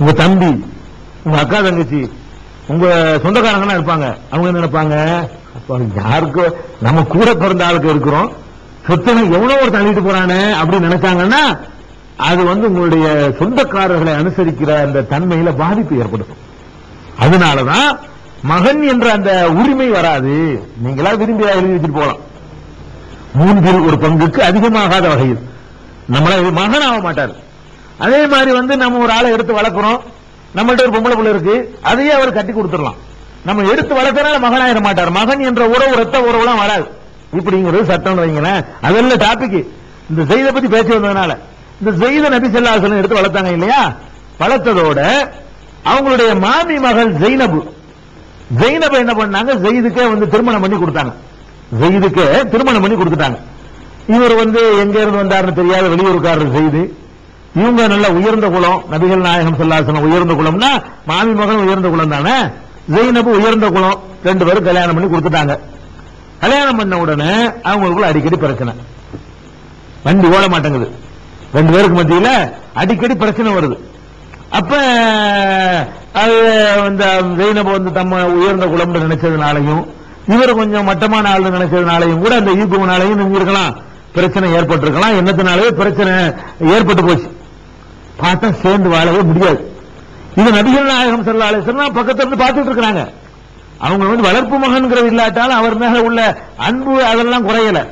உங்க தம்பி உங்க அக்கா தங்கச்சி உங்க சொந்தக்காரங்க இருப்பாங்க. அவங்க என்ன நினைப்பாங்க? யாருக்கு நம்ம கூட பிறந்த ஆளுக்கு இருக்கிறோம். சொத்தனை எவ்வளவு ஒரு தள்ளிட்டு போறானே அப்படின்னு நினைச்சாங்கன்னா அது வந்து உங்களுடைய சொந்தக்காரர்களை அனுசரிக்கிற அந்த தன்மையில பாதிப்பு ஏற்படுத்தும். அதனாலதான் மகன் என்ற அந்த உரிமை வராது. நீங்களா விரும்பி எழுதி வச்சுட்டு போகலாம். மூன்றில் ஒரு பங்குக்கு அதிகமாகாத வகையில். நம்மள மகன் ஆக மாட்டார். அதே மாதிரி வந்து நம்ம ஒரு ஆளை எடுத்து வளர்க்குறோம். நம்மள்ட்ட ஒரு பொம்பளை பிள்ளை இருக்கு. அதையே அவர் கட்டி கொடுத்துடலாம். நம்ம எடுத்து வளர்க்கறனால மகனாயிட மாட்டார். மகன் என்ற உறவு ரத்த உறவுலாம் வராது. இப்படிங்கிறது சட்டம் வைங்களேன் அதெல்லாம் டாபிக் இந்த செய்த பத்தி பேச்சு வந்ததுனால. இந்த செய்த நபி செல்லாசலம் எடுத்து வளர்த்தாங்க இல்லையா? வளர்த்ததோட அவங்களுடைய மாமி மகள் ஜெய்னபு. ஜெய்னபு என்ன பண்ணாங்க? ஜெயிதுக்கே வந்து திருமணம் பண்ணி கொடுத்தாங்க. ஜெயிதுக்கே திருமணம் பண்ணி கொடுத்துட்டாங்க. இவர் வந்து எங்க இருந்து வந்தாருன்னு தெரியாத வெளியூருக்காரர் செய்து. இவங்க நல்ல உயர்ந்த குலம். நபிகள் நாயகம் சொல்லாசனம் உயர்ந்த குலம்னா மாமி மகன் உயர்ந்த குலம் தானே? ஜெயினபு உயர்ந்த குலம். ரெண்டு பேரும் கல்யாணம் பண்ணி கொடுத்துட்டாங்க. கல்யாணம் பண்ண உடனே அவங்களுக்குள்ள அடிக்கடி பிரச்சனை. வண்டி ஓட மாட்டேங்குது. ரெண்டு பேருக்கு மத்தியில் அடிக்கடி பிரச்சனை வருது. அப்ப அது இந்த ஜெயினபு வந்து தம்ம உயர்ந்த குலம்னு நினைச்சதுனாலையும் இவர் கொஞ்சம் மட்டமான ஆள் நினைச்சதுனாலையும் கூட அந்த ஈபுனாலையும் இருக்கலாம் பிரச்சனை ஏற்பட்டிருக்கலாம். என்னத்தினாலே பிரச்சனை ஏற்பட்டு போச்சு. பார்த்தா சேர்ந்து வாழவே முடியாது. இது நபிகள் நாயகம் செல்லாலே சொன்னா பக்கத்துல இருந்து பார்த்துட்டு இருக்கிறாங்க. அவங்க வந்து வளர்ப்பு மகன்கிறது இல்லாட்டாலும் அவர் மேல உள்ள அன்பு அதெல்லாம் குறையல.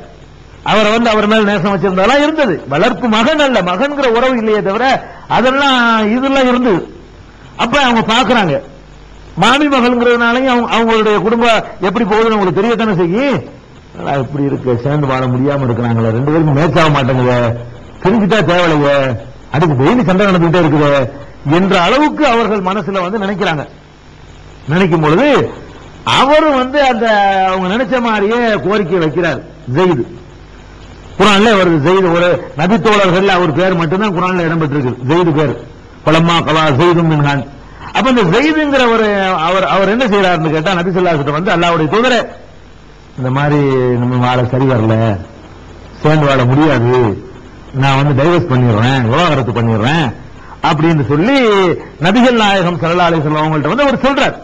அவரை வந்து அவர் மேல நேசம் வச்சிருந்ததெல்லாம் இருந்தது. வளர்ப்பு மகன் அல்ல. மகன்கிற உறவு இல்லையே தவிர அதெல்லாம் இதெல்லாம் இருந்தது. அப்ப அவங்க பாக்குறாங்க மாமி மகள்ங்கிறதுனாலையும் அவங்க- அவங்களுடைய குடும்பம் எப்படி போகுதுன்னு உங்களுக்கு தெரியத்தானே செய்யும் இப்படி இருக்கு. சேர்ந்து வாழ முடியாம இருக்கிறாங்களே. ரெண்டு பேருக்கும் மேட்ச் ஆக மாட்டேங்குது. தெரிஞ்சுட்டா தேவையில்லையே. அதுக்கு டெய்லி சண்டை நடந்துகிட்டே இருக்குது என்ற அளவுக்கு அவர்கள் மனசுல வந்து நினைக்கிறாங்க. நினைக்கும் பொழுது அவரும் வந்து அந்த அவங்க நினைச்ச மாதிரியே கோரிக்கை வைக்கிறார் ஜெயிது. குரான்ல வருது ஜெயிது. ஒரு நபித்தோழர்கள் அவர் பேர் மட்டும்தான் குரான்ல இடம்பெற்றிருக்கு. ஜெயிது பேர். பலம்மா கலா ஜெயிதும் மின்ஹான். அப்ப இந்த ஜெயிதுங்கிற ஒரு அவர் அவர் என்ன செய்யறாருன்னு கேட்டா நபி சொல்லாசிட்ட வந்து அல்லாவுடைய தூதர இந்த மாதிரி நம்ம வாழ சரி வரல சேர்ந்து வாழ முடியாது நான் வந்து டைவர்ஸ் பண்ணிடுறேன் விவாகரத்து பண்ணிடுறேன் அப்படின்னு சொல்லி நபிகள் நாயகம் சல்லா செல்வம் அவங்கள்ட்ட வந்து அவர் சொல்றார்.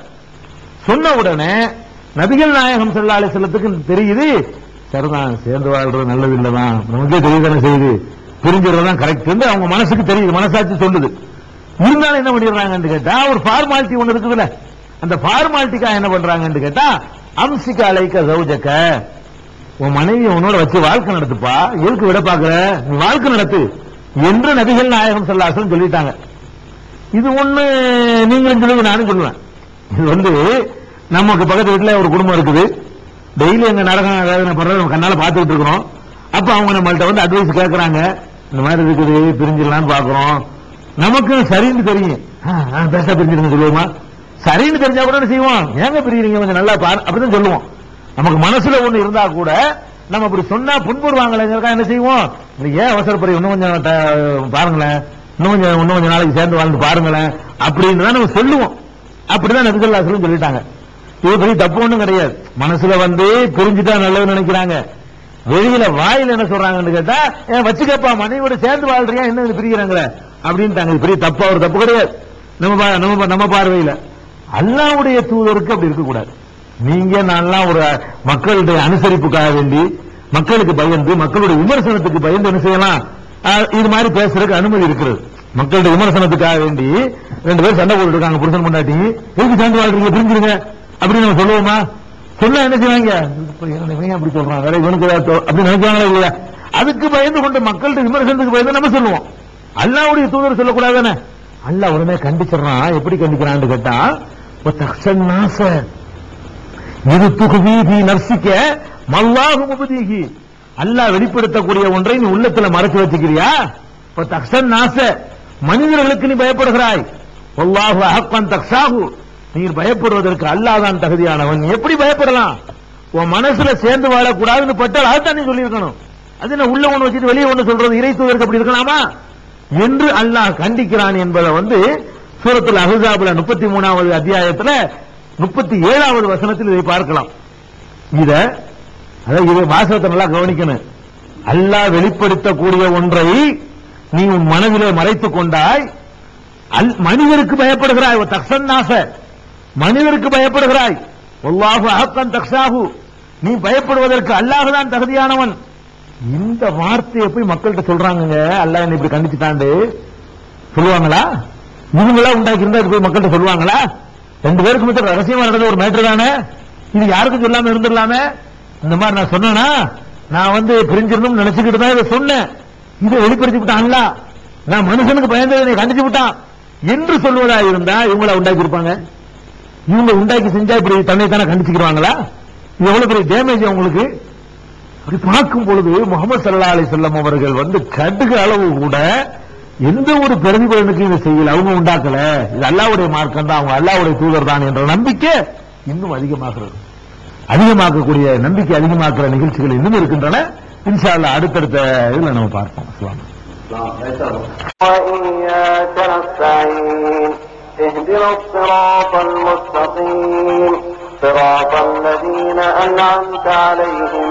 சொன்ன உடனே நபிகள் நாயகம் செல்லாலை செல்லத்துக்கு தெரியுது சரிதான் சேர்ந்து வாழ்றது நல்லது இல்லதான் நமக்கே தெரியுதான செய்யுது. புரிஞ்சுறதுதான் கரெக்ட் வந்து அவங்க மனசுக்கு தெரியுது மனசாட்சி சொல்லுது. இருந்தாலும் என்ன பண்ணிடுறாங்கன்னு கேட்டா ஒரு ஃபார்மாலிட்டி ஒன்று இருக்குதுல்ல. அந்த ஃபார்மாலிட்டிக்காக என்ன பண்றாங்கன்னு கேட்டா அம்சிக்க அலைக்க சௌஜக்க உன் மனைவி உன்னோட வச்சு வாழ்க்கை நடத்துப்பா. எதுக்கு விட பாக்குற நீ வாழ்க்கை நடத்து. என்று நபிகள் நாயகம் சொல்லாசன் சொல்லிட்டாங்க. இது ஒண்ணு நீங்களும் சொல்லுங்க நானும் சொல்லுவேன். இது வந்து நமக்கு பக்கத்து வீட்டுல ஒரு குடும்பம் இருக்குது. டெய்லி எங்க நரகம் வேதனை படுறது நம்ம கண்ணால பார்த்துட்டு இருக்கிறோம். அப்ப அவங்க நம்மள்ட்ட வந்து அட்வைஸ் கேட்கறாங்க இந்த மாதிரி இருக்குது பிரிஞ்சிடலாம்னு பாக்குறோம் நமக்கு சரின்னு தெரியும். ஆ, ஆ, பேச பிரிஞ்சிருங்க சொல்லுவோமா? சரின்னு தெரிஞ்சா கூட செய்வோம்? ஏங்க பிரியுறீங்க? கொஞ்சம் நல்லா பாரு. அப்படிதான் சொல்லுவோம். நமக்கு மனசுல ஒண்ணு இருந்தா கூட நம்ம அப்படி சொன்னா புண்படுவாங்களேங்கிறக்கா என்ன செய்வோம்? ஏன் அவசரப்படுற இன்னும் கொஞ்சம் பாருங்களேன். இன்னும் கொஞ்சம் இன்னும் கொஞ்சம் நாளைக்கு சேர்ந்து வாழ்ந்து பாருங்களேன். அப்படின்னு தான் நம்ம சொல்லுவோம். அப்படிதான் நபிசல்லாசலும் சொல்லிட்டாங்க. இது பெரிய தப்பு ஒண்ணும் கிடையாது. மனசுல வந்து புரிஞ்சுட்டா நல்லது நினைக்கிறாங்க. வெளியில வாயில் என்ன சொல்றாங்கன்னு கேட்டா ஏன் வச்சுக்கப்பா மனைவியோட சேர்ந்து வாழ்றியா? என்ன இது பிரிக்கிறாங்களே? அப்படின்ட்டாங்க. இது பெரிய தப்பா ஒரு தப்பு கிடையாது. நம்ம நம்ம நம்ம பார்வையில. அல்லாவுடைய தூதருக்கு அப்படி இருக்கக்கூடாது. நீங்க நான்லாம் ஒரு மக்களுடைய அனுசரிப்புக்காக வேண்டி மக்களுக்கு பயந்து மக்களுடைய விமர்சனத்துக்கு பயந்து என்ன செய்யலாம்? இது மாதிரி பேசுறதுக்கு அனுமதி இருக்கிறது. மக்களுடைய விமர்சனத்துக்காக வேண்டி ரெண்டு பேரும் சண்டை போட்டு இருக்காங்க புருஷன் பொண்டாட்டி. எதுக்கு சண்டை வாழ்றீங்க புரிஞ்சிருங்க. அப்படின்னு நம்ம சொல்லுவோமா? சொன்னா என்ன செய்வாங்க? அப்படி சொல்றான்? வேற இவனுக்கு அப்படின்னு அப்படி நினைக்கிறாங்களா இல்லையா? அதுக்கு பயந்து கொண்டு மக்களுடைய விமர்சனத்துக்கு பயந்து நம்ம சொல்லுவோம். அல்லாவுடைய தூதர் சொல்லக்கூடாதானே தானே? உடனே கண்டிச்சிடறான். எப்படி கண்டிக்கிறான்னு கேட்டா தக்ஷன் நாச இது துகுவீதி நர்சிக்க மல்லாஹு முபதீகி. அல்லாஹ் வெளிப்படுத்தக்கூடிய ஒன்றை நீ உள்ளத்துல மறைச்சு வச்சுக்கிறியா? இப்ப தக்ஷன் நாச மனிதர்களுக்கு நீ பயப்படுகிறாய். வல்லாஹு அஹக்கன் தக்ஷாஹு. நீ பயப்படுவதற்கு அல்லாஹ் தான் தகுதியானவன். நீ எப்படி பயப்படலாம்? உன் மனசுல சேர்ந்து வாழக்கூடாதுன்னு பட்டால் அதுதான் நீ சொல்லியிருக்கணும். அது என்ன உள்ள ஒண்ணு வச்சுட்டு வெளியே ஒண்ணு சொல்றது? இறை தூதருக்கு அப்படி இருக்கலாமா? என்று அல்லாஹ் கண்டிக்கிறான் என்பதை வந்து சூரத்தில் அஹ்ஸாபுல முப்பத்தி மூணாவது அத்தியாயத்துல முப்பத்தி ஏழாவது வசனத்தில் இதை பார்க்கலாம். இத இதை வாசகத்தை நல்லா கவனிக்கணும். அல்லாஹ் வெளிப்படுத்தக்கூடிய ஒன்றை நீ உன் மனதிலே மறைத்துக் கொண்டாய். அல் மனிதருக்கு பயப்படுகிறாய். தக்சன்னாச மனிதருக்கு பயப்படுகிறாய். ஒல்லாஹு அகத்தன் தக்ஷாகு நீ பயப்படுவதற்கு அல்லாஹ் தான் தகுதியானவன். இந்த வார்த்தையை போய் மக்கள்கிட்ட சொல்றாங்க அல்லாஹ் என்னை இப்படி கண்டிச்சுட்டாண்டு. சொல்லுவாங்களா? இவங்களா உண்டாக்கி இருந்தா போய் மக்கள்கிட்ட சொல்லுவாங்களா? ரெண்டு பேருக்கு மட்டும் ரகசியமா நடந்த ஒரு மேட்டர் தானே? இது யாருக்கும் சொல்லாம இருந்துடலாமே? இந்த மாதிரி நான் சொன்னேன்னா நான் வந்து பிரிஞ்சிடணும்னு நினைச்சுக்கிட்டு தான் இதை சொன்னேன். இதை வெளிப்படுத்தி விட்டான்ல நான் மனுஷனுக்கு பயந்ததை என்னை கண்டிச்சு விட்டான். என்று சொல்வதா இருந்தா இவங்கள உண்டாக்கி இருப்பாங்க? இவங்க உண்டாக்கி செஞ்சா இப்படி தன்னை தானே கண்டிச்சுக்கிறாங்களா இது எவ்வளவு பெரிய டேமேஜ் அவங்களுக்கு அப்படி பார்க்கும் பொழுது முகமது சல்லா அலி செல்லம் அவர்கள் வந்து கடுகு அளவு கூட எந்த ஒரு பிரதிபலனுக்கும் இதை செய்யல அவங்க உண்டாக்கல இது அல்லாவுடைய மார்க்கம் தான் அவங்க அல்லாவுடைய தூதர் தான் என்ற நம்பிக்கை இன்னும் அதிகமாகிறது அதிகமாக்கக்கூடிய நம்பிக்கை அதிகமாக்குற நிகழ்ச்சிகள் இன்னும் இருக்கின்றன இன்ஷா அல்லாஹ் அடுத்தடுத்த இதுல நம்ம பார்ப்போம் அஸ்ஸலாமு وإياك نستعين اهدنا الصراط المستقيم صراط الذين أنعمت عليهم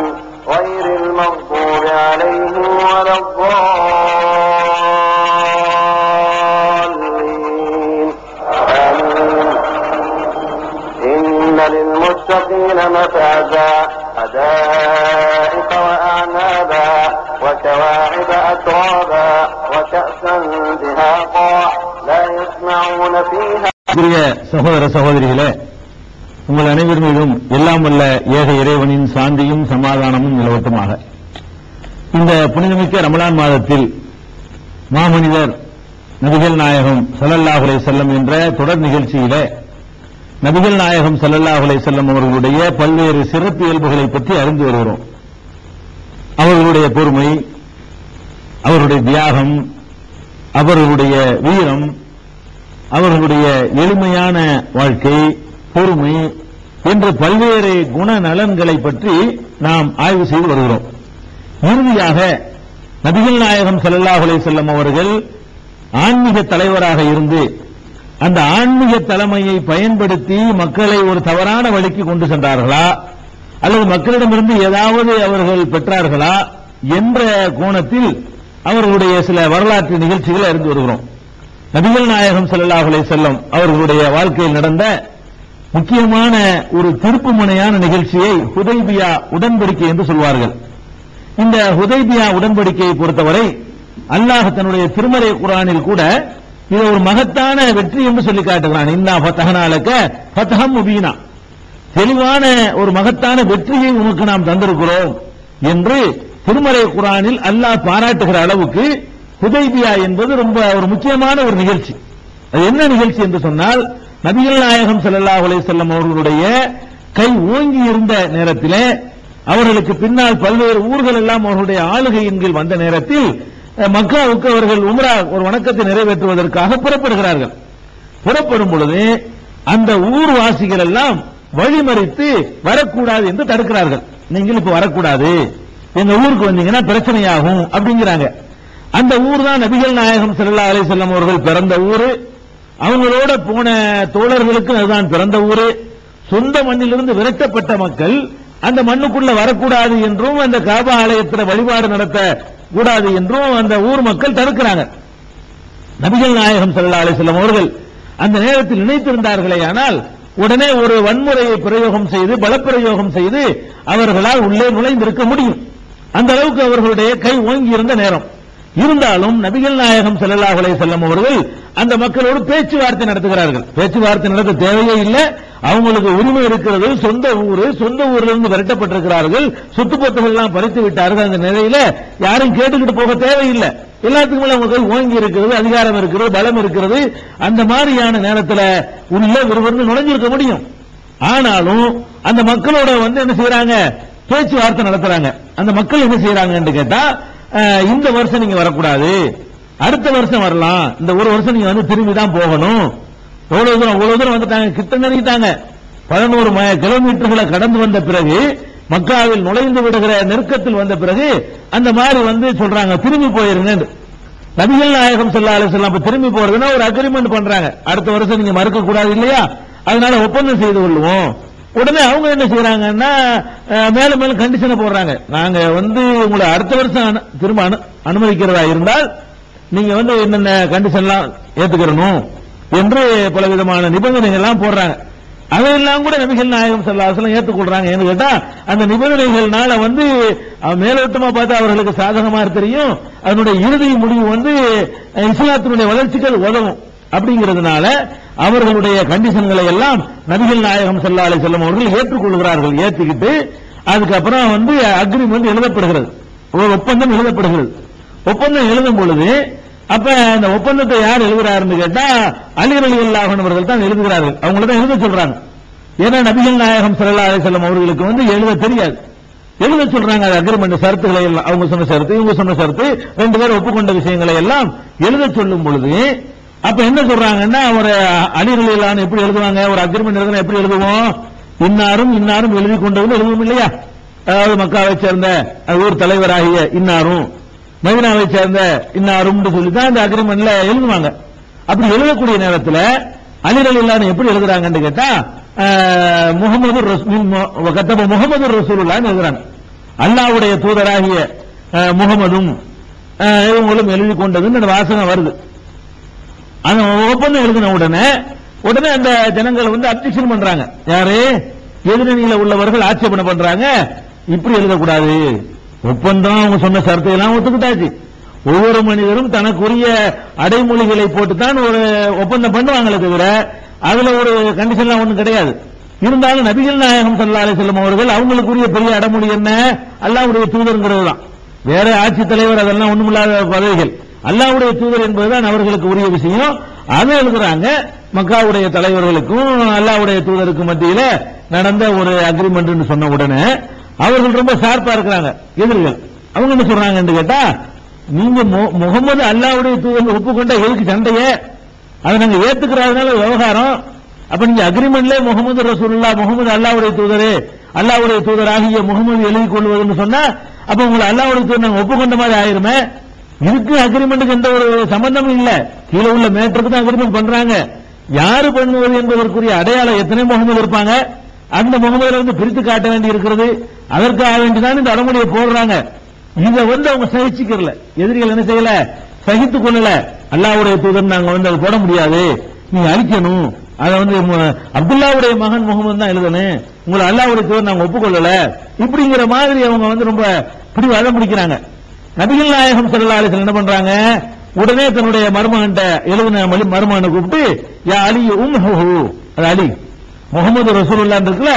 غير المغضوب عليهم ولا الضالين مفازا حدائق وأعنابا وكواعب أترابا وكأسا دهاقا لا يسمعون فيها பிரிய சகோதர சகோதரிகளே உங்கள் அனைவர் மீதும் எல்லாம் வல்ல ஏக இறைவனின் சாந்தியும் சமாதானமும் நிலவட்டுமாக இந்த புனிதமிக்க ரமலான் மாதத்தில் மாமனிதர் நபிகள் நாயகம் ஸல்லல்லாஹு அலைஹி செல்லம் என்ற தொடர் நிகழ்ச்சியிலே நபிகள் நாயகம் ஸல்லல்லாஹு செல்லும் செல்லம் அவர்களுடைய பல்வேறு சிறப்பு இயல்புகளை பற்றி அறிந்து வருகிறோம். அவர்களுடைய பொறுமை அவருடைய தியாகம் அவர்களுடைய வீரம் அவர்களுடைய எளிமையான வாழ்க்கை பொறுமை என்ற பல்வேறு குண நலன்களை பற்றி நாம் ஆய்வு செய்து வருகிறோம். இறுதியாக நபிகள் நாயகம் ஸல்லல்லாஹு செல்லும் அவர்கள் ஆன்மீக தலைவராக இருந்து அந்த ஆன்மீக தலைமையை பயன்படுத்தி மக்களை ஒரு தவறான வழிக்கு கொண்டு சென்றார்களா? அல்லது மக்களிடமிருந்து ஏதாவது அவர்கள் பெற்றார்களா? என்ற கோணத்தில் அவர்களுடைய சில வரலாற்று நிகழ்ச்சிகளை அறிந்து வருகிறோம். நபிகள் நாயகம் ஸல்லல்லாஹு செல்லும் அவர்களுடைய வாழ்க்கையில் நடந்த முக்கியமான ஒரு திருப்புமுனையான நிகழ்ச்சியை ஹுதைபியா உடன்படிக்கை என்று சொல்வார்கள். இந்த ஹுதைபியா உடன்படிக்கையை பொறுத்தவரை அல்லாஹ் தன்னுடைய திருமறை குரானில் கூட இது ஒரு மகத்தான வெற்றி என்று சொல்லி காட்டுகிறான். இன்னா பத்தகனாலக்க பத்தகம் முபீனா. தெளிவான ஒரு மகத்தான வெற்றியை உனக்கு நாம் தந்திருக்கிறோம் என்று திருமறை குரானில் அல்லாஹ் பாராட்டுகிற அளவுக்கு ஹுதைபியா என்பது ரொம்ப ஒரு முக்கியமான ஒரு நிகழ்ச்சி. அது என்ன நிகழ்ச்சி என்று சொன்னால் நபிகள் நாயகம் செல்லல்லா அலைஹி செல்லம் அவர்களுடைய கை ஓங்கி இருந்த நேரத்திலே அவர்களுக்கு பின்னால் பல்வேறு ஊர்கள் எல்லாம் அவர்களுடைய ஆளுகையின் கீழ் வந்த நேரத்தில் மக்காவுக்கு அவர்கள் உம்ரா ஒரு வணக்கத்தை நிறைவேற்றுவதற்காக புறப்படுகிறார்கள். புறப்படும் பொழுது அந்த ஊர்வாசிகள் எல்லாம் வழிமறித்து வரக்கூடாது என்று தடுக்கிறார்கள். நீங்கள் இப்ப வரக்கூடாது. எங்க ஊருக்கு வந்தீங்கன்னா பிரச்சனையாகும் அப்படிங்கிறாங்க. அந்த ஊர் தான் நபிகள் நாயகம் செல்லா அலை செல்லம் அவர்கள் பிறந்த ஊரு. அவங்களோட போன தோழர்களுக்கு அதுதான் பிறந்த ஊரு. சொந்த மண்ணிலிருந்து விரட்டப்பட்ட மக்கள் அந்த மண்ணுக்குள்ள வரக்கூடாது என்றும் அந்த காபா ஆலயத்தில் வழிபாடு நடத்த கூடாது என்றும் அந்த ஊர் மக்கள் தடுக்கிறாங்க. நபிகள் நாயகம் ஸல்லல்லாஹு செல்லும் அவர்கள் அந்த நேரத்தில் நினைத்திருந்தார்களே ஆனால் உடனே ஒரு வன்முறையை பிரயோகம் செய்து பலப்பிரயோகம் செய்து அவர்களால் உள்ளே நுழைந்திருக்க முடியும். அந்த அளவுக்கு அவர்களுடைய கை ஓங்கி இருந்த நேரம். இருந்தாலும் நபிகள் நாயகம் ஸல்லல்லாஹு செல்லும் அவர்கள் அந்த மக்களோடு பேச்சுவார்த்தை நடத்துகிறார்கள். பேச்சுவார்த்தை நடத்த தேவையே இல்லை. அவங்களுக்கு உரிமை இருக்கிறது சொந்த ஊர் சொந்த ஊர்ல இருந்து விரட்டப்பட்டிருக்கிறார்கள். சொத்து பத்துகள் எல்லாம் பறித்து விட்டார்கள் அந்த நிலையில யாரும் கேட்டுக்கிட்டு போக தேவையில்லை. எல்லாத்துக்கும் மேல அவங்க ஓங்கி இருக்கிறது அதிகாரம் இருக்கிறது பலம் இருக்கிறது. அந்த மாதிரியான நேரத்தில் உள்ள ஒருவர் நுழைஞ்சிருக்க முடியும். ஆனாலும் அந்த மக்களோட வந்து என்ன செய்யறாங்க பேச்சுவார்த்தை நடத்துறாங்க. அந்த மக்கள் என்ன செய்யறாங்கன்னு கேட்டா இந்த வருஷம் நீங்க வரக்கூடாது. அடுத்த வருஷம் வரலாம். இந்த ஒரு வருஷம் நீங்க வந்து திரும்பி தான் போகணும். எவ்வளவு தூரம் அவ்வளவு தூரம் வந்துட்டாங்க? கிட்ட நெருங்கிட்டாங்க பதினோரு ம- கிலோமீட்டர்களை கடந்து வந்த பிறகு மக்காவில் நுழைந்து விடுகிற நெருக்கத்தில் வந்த பிறகு அந்த மாதிரி வந்து சொல்றாங்க திரும்பி போயிருங்க நபிகள் நாயகம் ஸல்லல்லாஹு அலைஹி வஸல்லம் திரும்பி போறதுன்னா ஒரு அக்ரிமெண்ட் பண்றாங்க. அடுத்த வருஷம் நீங்க மறுக்க கூடாது இல்லையா? அதனால ஒப்பந்தம் செய்து கொள்வோம். உடனே அவங்க என்ன செய்யறாங்கன்னா மேலும் மேலும் கண்டிஷனை போடுறாங்க. நாங்க வந்து உங்களை அடுத்த வருஷம் திரும்ப அனு- அனுமதிக்கிறதா இருந்தால் நீங்க வந்து என்னென்ன கண்டிஷன்லாம் ஏத்துக்கிறணும்? என்று பல விதமான நிபந்தனைகள் எல்லாம் போடுறாங்க. அதையெல்லாம் கூட நபிகள் நாயகம் செல்லாசலம் ஏற்றுக்கொள்றாங்க. ஏன்னு கேட்டா அந்த நிபந்தனைகள்னால வந்து மேலோட்டமா பார்த்தா அவர்களுக்கு சாதகமாக தெரியும். அதனுடைய இறுதி முடிவு வந்து இஸ்லாத்தினுடைய வளர்ச்சிகள் உதவும். அப்படிங்கிறதுனால அவர்களுடைய கண்டிஷன்களை எல்லாம் நபிகள் நாயகம் ஸல்லல்லாஹு செல்லும் வஸல்லம் அவர்கள் ஏற்றுக்கொள்கிறார்கள். ஏற்றுக்கிட்டு அதுக்கப்புறம் வந்து அக்ரிமெண்ட் எழுதப்படுகிறது. ஒரு ஒப்பந்தம் எழுதப்படுகிறது. ஒப்பந்தம் எழுதும் பொழுது அப்ப அந்த ஒப்பந்தத்தை யார் எழுதுறாருன்னு கேட்டா அலி ரலியல்லாஹு அவர்கள் தான் எழுதுகிறார்கள். அவங்கள தான் எழுத சொல்றாங்க. ஏன்னா நபிகள் நாயகம் ஸல்லல்லாஹு செல்லம் அவர்களுக்கு வந்து எழுத தெரியாது. எழுத சொல்றாங்க அது அக்ரிமெண்ட் சரத்துகளை எல்லாம். அவங்க சொன்ன சரத்து இவங்க சொன்ன சரத்து ரெண்டு பேரும் ஒப்புக்கொண்ட விஷயங்களை எல்லாம் எழுத சொல்லும் பொழுது அப்ப என்ன சொல்றாங்கன்னா ஒரு அலி எப்படி எழுதுவாங்க? ஒரு அக்ரிமெண்ட் எழுதுனா எப்படி எழுதுவோம்? இன்னாரும் இன்னாரும் எழுதி கொண்டவங்க எழுதுவோம் இல்லையா? அதாவது மக்காவை சேர்ந்த ஊர் தலைவராகிய இன்னாரும் மதினாவை சேர்ந்த இன்னாரும் சொல்லி தான் அந்த அக்ரிமெண்ட்ல எழுதுவாங்க. அப்படி எழுதக்கூடிய நேரத்தில் அலிரல் இல்லான்னு எப்படி எழுதுறாங்கன்னு கேட்டா முகமது ரசூல் கத்தப முகமது ரசூலுல்லான்னு எழுதுறாங்க. அல்லாஹ்வுடைய தூதராகிய முகமதும் இவங்களும் எழுதி கொண்டதுன்னு வாசனை வருது. அந்த ஒப்பந்தம் எழுதின உடனே உடனே அந்த ஜனங்கள் வந்து அப்டிஷன் பண்றாங்க. யாரு? எதிரணியில உள்ளவர்கள் ஆட்சேபனை பண்றாங்க. இப்படி எழுதக்கூடாது. ஒப்பந்தம் அவங்க சொன்ன சரத்தை எல்லாம் ஒத்துக்கிட்டாச்சு. ஒவ்வொரு மனிதரும் தனக்குரிய அடைமொழிகளை போட்டுத்தான் ஒரு ஒப்பந்தம் பண்ணுவாங்களே தவிர அதுல ஒரு கண்டிஷன்லாம் ஒன்றும் கிடையாது. இருந்தாலும் நபிகள் நாயகம் சல்லா அலைஹி அவர்கள் அவங்களுக்குரிய பெரிய அடைமொழி என்ன? அல்லாஹ்வுடைய தூதர்ங்கிறது தான். வேற ஆட்சித் தலைவர் அதெல்லாம் ஒண்ணுமில்லாத பதவிகள். அல்லாவுடைய தூதர் என்பதுதான் அவர்களுக்கு உரிய விஷயம். அதை எழுதுறாங்க. மக்காவுடைய தலைவர்களுக்கும் அல்லாவுடைய தூதருக்கும் மத்தியில் நடந்த ஒரு அக்ரிமெண்ட் சொன்ன உடனே அவர்கள் ரொம்ப ஷார்ப்பா இருக்கிறாங்க. எதிர்கள். அவங்க என்ன சொல்றாங்கன்னு கேட்டா நீங்க மு- முகமது அல்லாவுடைய தூதர் ஒப்புக்கொண்ட எதுக்கு சண்டையே? அதை நாங்க ஏத்துக்கிறதுனால விவகாரம். அப்ப நீங்க அக்ரிமெண்ட்ல முகமது ரசூல்லா முகமது அல்லாவுடைய தூதரே அல்லாவுடைய தூதர் ஆகிய முகமது எழுதி கொள்வதுன்னு சொன்னா அப்ப உங்களை அல்லாவுடைய தூதர் நாங்க ஒப்புக்கொண்ட மாதிரி ஆயிருமே? இதுக்கு அக்ரிமெண்ட்டுக்கு எந்த ஒரு சம்பந்தமும் இல்ல. கீழே உள்ள மேட்டருக்கு தான் அக்ரிமெண்ட் பண்றாங்க. யாரு பண்ணுவது என்பதற்குரிய அடையாளம் எத்தனை முகமது இருப்பாங்க? அந்த முகமதுல வந்து பிரித்து காட்ட வேண்டி இருக்கிறது. அதற்காக வேண்டிதான் இந்த அடமொழியை போடுறாங்க. இத வந்து அவங்க சகிச்சுக்கல எதிரிகள் என்ன செய்யல? சகித்துக் கொள்ளல. அல்லாவுடைய தூதர் நாங்க வந்து அதை போட முடியாது. நீங்க அழிக்கணும். அதை வந்து அப்துல்லாவுடைய மகன் முகமது தான் எழுதணும். உங்களை அல்லாவுடைய தூதர் நாங்க ஒப்புக்கொள்ளல. இப்படிங்கிற மாதிரி அவங்க வந்து ரொம்ப பிடி அடம் பிடிக்கிறாங்க. நபிகள் நாயகம் ஸல்லல்லாஹு என்ன பண்றாங்க? உடனே தன்னுடைய மருமகன்ட்ட எழுதின மருமகனை கூப்பிட்டு யா அலி உம் அது அலி. முகமது ரசூலுல்லாஹ் இருக்குல்ல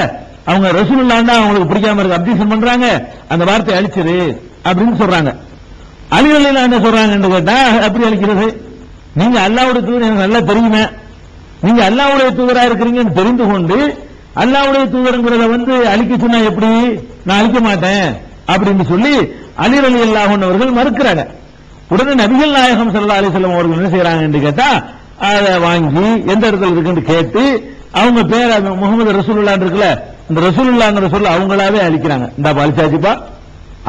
அவங்க ரசூலுல்லாஹ்னா அவங்களுக்கு பிடிக்காம இருக்கு அப்ஜெக்ஷன் பண்றாங்க அந்த வார்த்தையை அழிச்சிரு அப்படின்னு சொல்றாங்க. அலி என்ன சொல்றாங்கன்னு கேட்டா அப்படி அழிக்கிறது? நீங்க அல்லாவுடைய தூதர் எனக்கு நல்லா தெரியுமே. நீங்க அல்லாவுடைய தூதரா இருக்கிறீங்கன்னு தெரிந்து கொண்டு அல்லாவுடைய தூதருங்கிறத வந்து அழிக்க சொன்னா எப்படி? நான் அழிக்க மாட்டேன் அப்படின்னு சொல்லி அலி அலி அல்லாஹன் அவர்கள் மறுக்கிறாங்க. உடனே நபிகள் நாயகம் சல்லா அலைஹி அவர்கள் என்ன செய்யறாங்கன்னு கேட்டா அதை வாங்கி எந்த இடத்துல இருக்குன்னு கேட்டு அவங்க பேர் அது முகமது ரசூலுல்லாஹ் இருக்குல்ல இந்த ரசூலுல்லாஹ்ங்கிற சொல்ல அவங்களாவே அழிக்கிறாங்க. இந்த அழிச்சாச்சுப்பா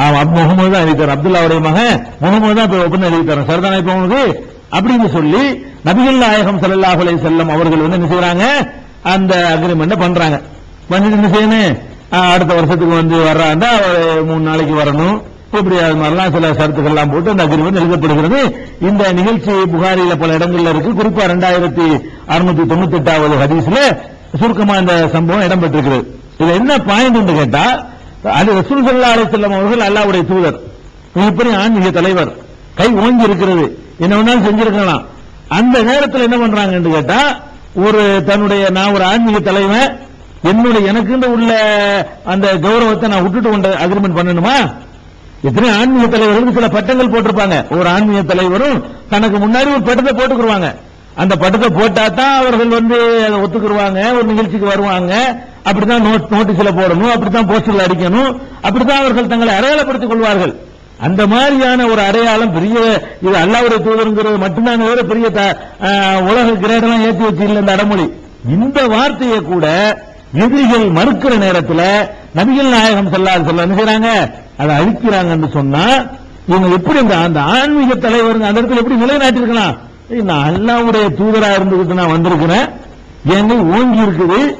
அவன் அப் முகமது தான் எழுதித்தார் அப்துல்லாவுடைய மகன் முகமது தான் இப்ப ஒப்பந்தம் எழுதித்தார் சரதானா இப்ப உங்களுக்கு? அப்படின்னு சொல்லி நபிகள் நாயகம் ஸல்லல்லாஹு அலை செல்லம் அவர்கள் வந்து என்ன செய்யறாங்க அந்த அக்ரிமெண்ட் பண்றாங்க. பண்ணிட்டு என்ன செய்யணும்? அடுத்த வருஷத்துக்கு வந்து வர்றாண்டா ஒரு மூணு நாளைக்கு வரணும். இப்படி அது மாதிரிலாம் சில சரத்துக்கள் எல்லாம் போட்டு அந்த அக்ரிமெண்ட் எழுதப்படுகிறது. இந்த நிகழ்ச்சி புகாரியில பல இடங்கள்ல இருக்கு. குறிப்பா ரெண்டாயிரத்தி அறுநூத்தி தொண்ணூத்தி எட்டாவது ஹதீஸ்ல சுருக்கமா இந்த சம்பவம் இடம்பெற்றிருக்கிறது. இது என்ன பாயிண்ட் கேட்டா அது ரசூல் ஸல்லல்லாஹு அலைஹி அவர்கள் அல்லாஹ்வுடைய தூதர் மிகப்பெரிய ஆன்மீக தலைவர். கை ஓங்கி இருக்கிறது. என்ன வேணாலும் செஞ்சிருக்கலாம். அந்த நேரத்தில் என்ன பண்றாங்கன்னு கேட்டா ஒரு தன்னுடைய நான் ஒரு ஆன்மீக தலைவன் என்னுடைய எனக்குன்னு உள்ள அந்த கௌரவத்தை நான் விட்டுட்டு கொண்ட அக்ரிமெண்ட் பண்ணணுமா? எத்தனை ஆன்மீக தலைவர்களுக்கு சில பட்டங்கள் போட்டிருப்பாங்க. ஒரு ஆன்மீக தலைவரும் தனக்கு முன்னாடி ஒரு பட்டத்தை போட்டுக்குருவாங்க. அந்த பட்டத்தை போட்டா தான் அவர்கள் வந்து அதை ஒத்துக்குருவாங்க ஒரு நிகழ்ச்சிக்கு வருவாங்க. அப்படித்தான் நோட் நோட்டீஸ்ல போடணும் அப்படித்தான் போஸ்டர்ல அடிக்கணும் அப்படித்தான் அவர்கள் தங்களை அடையாளப்படுத்திக் கொள்வார்கள். அந்த மாதிரியான ஒரு அடையாளம் பெரிய இது அல்லாவுடைய தூதருங்கிறது மட்டும்தான் வேற பெரிய த- உலக கிரேடெல்லாம் ஏற்றி வச்சு இல்லை இந்த அடமொழி. இந்த வார்த்தையை கூட எதிரிகள் மறுக்கிற நேரத்தில் நபிகள் நாயகம் செல்லாது சொல்ல என்ன செய்றாங்க? அதை அழிக்கிறாங்கன்னு சொன்னா இவங்க எப்படி அந்த அந்த ஆன்மீக தலைவர் அந்த இடத்துல எப்படி நிலைநாட்டிருக்கலாம் நான் அல்லாவுடைய தூதரா இருந்துகிட்டு நான் வந்திருக்கிறேன். எங்க ஓங்கி இருக்குது?